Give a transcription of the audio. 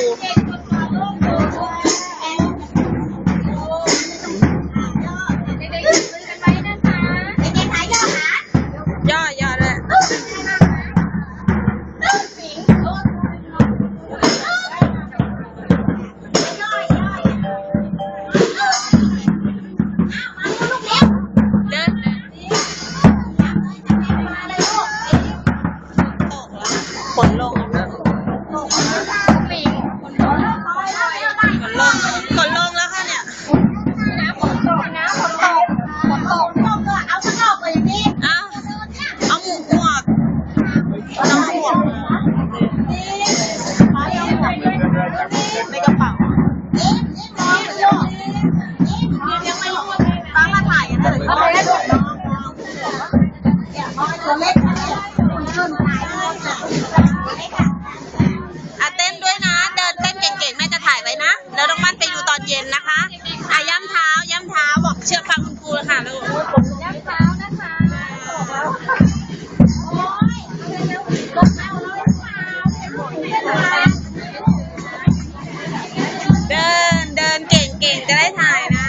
谢谢。 ใเป้งมาถ่ายกันเลยเอล็อะเต้นด้วยนะ เดินเต้นเก่งๆแม่จะถ่ายไว้นะ แล้วน้องมันไปดูตอนเย็นนะคะอะย่ำเท้าย่ำเท้าบอกเชือกฟัง mine.